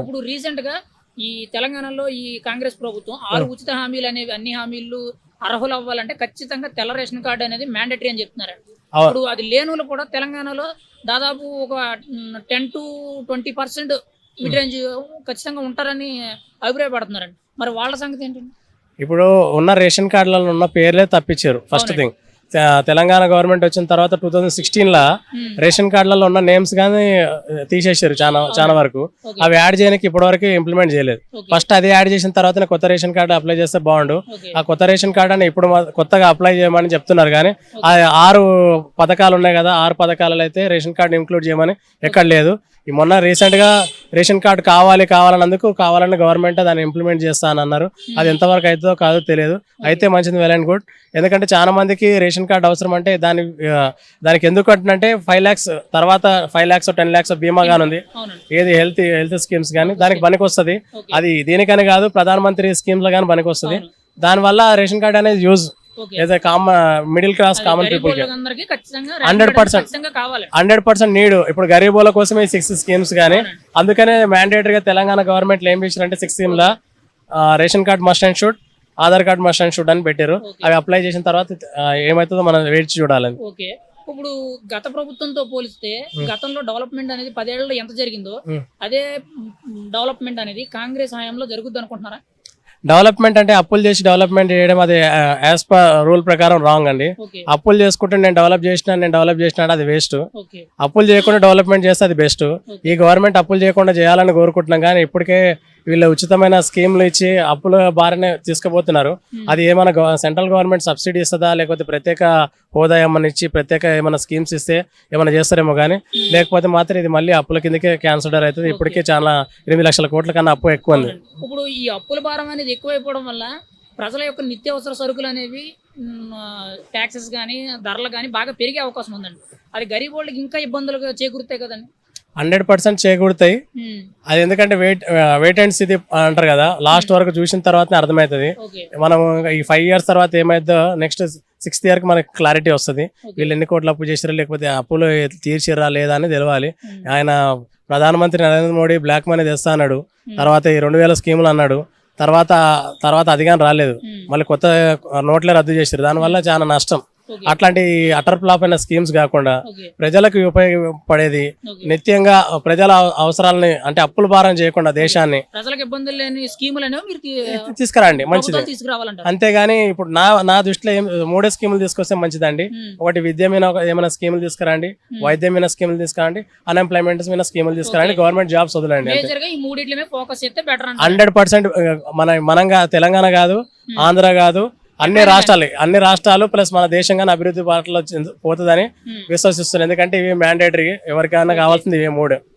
ఇప్పుడు రీసెంట్గా ఈ తెలంగాణలో ఈ కాంగ్రెస్ ప్రభుత్వం ఆరు ఉచిత హామీలు అనేవి అన్ని హామీలు అర్హులు అవ్వాలంటే ఖచ్చితంగా తెల్ల రేషన్ కార్డు అనేది మ్యాండేటరీ అని చెప్తున్నారు. ఇప్పుడు అది లేనులు కూడా తెలంగాణలో దాదాపు ఒక ten to twenty percent mid range ఖచ్చితంగా ఉంటారని అభిప్రాయపడుతున్నారండి మరి వాళ్ళ సంగతి ఏంటండి? ఇప్పుడు ఉన్న రేషన్ కార్డులలో ఉన్న పేర్లే తప్పించారు. ఫస్ట్ థింగ్ తెలంగాణ గవర్నమెంట్ వచ్చిన తర్వాత టూ థౌజండ్ సిక్స్టీన్ లా Hmm. రేషన్ కార్డులలో ఉన్న నేమ్స్ కానీ తీసేసారు చాలా చాలా వరకు. అవి యాడ్ చేయడానికి ఇప్పటివరకు ఇంప్లిమెంట్ చేయలేదు. ఫస్ట్ అది యాడ్ చేసిన తర్వాత కొత్త రేషన్ కార్డు అప్లై చేస్తే బాగుండు. ఆ కొత్త రేషన్ కార్డు అని ఇప్పుడు కొత్తగా అప్లై చేయమని చెప్తున్నారు కానీ ఆ ఆరు పథకాలు ఉన్నాయి కదా ఆరు పథకాలలో అయితే రేషన్ కార్డు ఇంక్లూడ్ చేయమని ఎక్కడ లేదు. ఈ మొన్న రీసెంట్గా రేషన్ కార్డు కావాలి కావాలన్నందుకు కావాలని గవర్నమెంట్ దాన్ని ఇంప్లిమెంట్ చేస్తా అని అన్నారు. అది ఎంతవరకు అవుతుందో కాదో తెలియదు. అయితే మంచిది వెల్ అండ్ గుడ్ ఎందుకంటే చాలా మందికి రేషన్ కార్డు అవసరం అంటే దాని దానికి ఎందుకు అంటే ఫైవ్ ల్యాక్స్ తర్వాత ఫైవ్ ల్యాక్స్ టెన్ ల్యాక్స్ బీమా ఉంది అవునండి. ఏది హెల్త్ హెల్త్ స్కీమ్స్ కానీ దానికి పనికి వస్తుంది అది దీనికని కాదు ప్రధానమంత్రి స్కీమ్స్ కానీ పనికి వస్తుంది. దానివల్ల రేషన్ కార్డ్ అనేది యూజ్ ఏదో కామన్ మిడిల్ క్లాస్ కామన్ పీపుల్కి. వాళ్ళందరికీ ఖచ్చితంగా 100% ఖచ్చితంగా కావాలి. హండ్రెడ్ పర్సెంట్ నీడ్ ఇప్పుడు గరీబుల కోసమే సిక్స్ స్కీమ్స్ కానీ అందుకనే మ్యాండేటరీగా తెలంగాణ గవర్నమెంట్ ఏం చేశారంటే six scheme law ration card must and should Aadhaar card must and should అని పెట్టారు. అవి అప్లై చేసిన తర్వాత ఏమవుతుందో మనం వేచి చూడాలి ఓకే ఇప్పుడు గత ప్రభుత్వంతో పోలిస్తే గతంలో డెవలప్మెంట్ అనేది పదేళ్ళలో ఎంత జరిగిందో ఉమ్. అదే డెవలప్మెంట్ అనేది కాంగ్రెస్ హయాంలో జరుగుద్ది అనుకుంటున్నారా? డెవలప్మెంట్ అంటే అప్పులు చేసి డెవలప్మెంట్ చేయడం అది యాజ్ పర్ రూల్ ప్రకారం రాంగ్ అండి. అప్పులు చేసుకుంటే నేను డెవలప్ చేసిన నేను డెవలప్ చేసిన అది వేస్ట్ అప్పులు చేయకుండా డెవలప్మెంట్ చేస్తే అది బెస్ట్ ఈ గవర్నమెంట్ అప్పులు చేయకుండా చేయాలని కోరుకుంటున్నాం కానీ ఇప్పటికే వీళ్ళు ఉచితమైన స్కీమ్లు ఇచ్చి అప్పుల బారినే తీసుకుపోతున్నారు. అది ఏమైనా సెంట్రల్ గవర్నమెంట్ సబ్సిడీ ఇస్తుందా? లేకపోతే ప్రత్యేక హోదా ఏమైనా ఇచ్చి ప్రత్యేక ఏమైనా స్కీమ్స్ ఇస్తే ఏమైనా చేస్తారేమో కానీ లేకపోతే మాత్రం ఇది మళ్ళీ అప్పుల కిందకే క్యాన్సర్ అవుతుంది. ఇప్పటికే చాలా ఎనిమిది లక్షల కోట్ల కన్నా అప్పు ఎక్కువ ఉంది. ఇప్పుడు ఈ అప్పుల భారం అనేది ఎక్కువైపోవడం వల్ల ప్రజల యొక్క నిత్యావసర సరుకులు అనేవి ట్యాక్సెస్ కానీ ధరలు కానీ బాగా పెరిగే అవకాశం ఉందండి. అది గరీబ్ వాళ్ళకి ఇంకా ఇబ్బందులు చేకూరుతాయి కదండి. హండ్రెడ్ పర్సెంట్ చేకూరుతాయి. ఉమ్, అది ఎందుకంటే వెయిట్ వెయిట్ అండ్ ఇది అంటారు కదా లాస్ట్ వరకు చూసిన తర్వాతనే అర్థమవుతుంది. మనం ఈ ఫైవ్ ఇయర్స్ తర్వాత ఏమైందో నెక్స్ట్ సిక్స్త్ ఇయర్కి మనకి క్లారిటీ వస్తుంది. వీళ్ళు ఎన్ని కోట్లు అప్పు చేసిరా లేకపోతే అప్పులు తీర్చిరా లేదా అని తెలియాలి ఉమ్, ఆయన ప్రధానమంత్రి నరేంద్ర మోడీ బ్లాక్ మనీ తెస్తా అన్నాడు. తర్వాత ఈ రెండు వేల స్కీములు అన్నాడు. తర్వాత తర్వాత అది కానీ రాలేదు. మళ్ళీ కొత్త నోట్లే రద్దు చేశారు దానివల్ల చాలా నష్టం. అట్లాంటి అటర్ ఫ్లాప్ అయిన స్కీమ్స్ కాకుండా ప్రజలకు ఉపయోగపడేది నిత్యంగా ప్రజల అవసరాలని అంటే అప్పుల భారం చేయకుండా దేశాన్ని ప్రజలకు ఇబ్బందులు లేని స్కీములు అనేవి మీరు తీ- తీసుకురండి మంచిది. అంతేగాని ఇప్పుడు నా నా దృష్టిలో మూడే స్కీములు తీసుకొస్తే మంచిదండి. ఉమ్, ఒకటి విద్య మీద ఏమైనా స్కీములు తీసుకురండి వైద్యం మీద స్కీములు తీసుకురండి అన్ఎంప్లాయ్మెంట్ మీద స్కీములు తీసుకురండి గవర్నమెంట్ జాబ్స్ వదలండి హండ్రెడ్ పర్సెంట్ మన మనంగా తెలంగాణ కాదు ఆంధ్ర కాదు అన్ని రాష్ట్రాలు అన్ని రాష్ట్రాలు ప్లస్ మన దేశంగానే అభివృద్ధి చెందు- పోతుందని ఉమ్. విశ్వసిస్తున్నాను ఎందుకంటే ఇవి మ్యాండేటరీ ఎవరికైనా కావాల్సింది ఇవి మూడు.